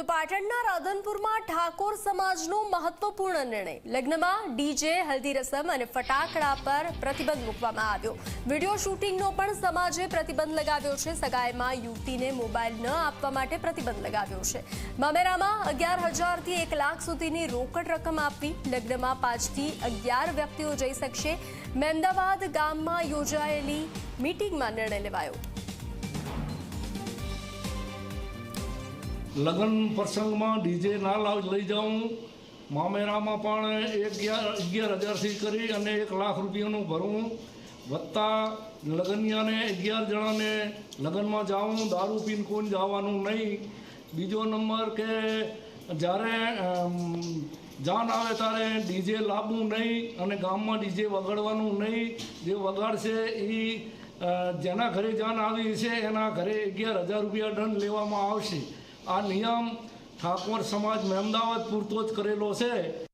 તો પાટણના રાધનપુરમાં ઠાકોર સમાજનો મહત્વપૂર્ણ નિર્ણય. લગ્નમાં ડીજે, હલ્દી રસમ અને ફટાકડા પર પ્રતિબંધ મૂકવામાં આવ્યો. વીડિયો શૂટિંગનો પણ સમાજે પ્રતિબંધ લગાવ્યો છે. સગાઈમાં યુવતીને મોબાઈલ ન આપવા માટે પ્રતિબંધ લગાવ્યો છે. મામેરામાં અગિયાર હજારથી એક લાખ સુધીની રોકડ રકમ આપવી. લગ્નમાં પાંચથી અગિયાર વ્યક્તિઓ જઈ શકશે. મહેમદાવાદ ગામમાં યોજાયેલી મીટિંગમાં નિર્ણય લેવાયો. લગ્ન પ્રસંગમાં ડીજે ના લાવ લઈ જાઉં. મામેરામાં પણ એક અગિયાર હજારથી કરી અને એક લાખ રૂપિયાનું ભરવું વત્તા લગ્નિયાને અગિયાર જણાને લગ્નમાં જાઉં. દારૂ પીને કોઈ જવાનું નહીં. બીજો નંબર કે જ્યારે જાન આવે ત્યારે ડીજે લાવવું નહીં અને ગામમાં ડીજે વગાડવાનું નહીં. જે વગાડશે એ જેના ઘરે જાન આવી છે એના ઘરે અગિયાર હજાર રૂપિયા દંડ લેવામાં આવશે. આ નિયમ ઠાકોર સમાજ મહેમદાવાદ પૂરતો જ કરેલો છે.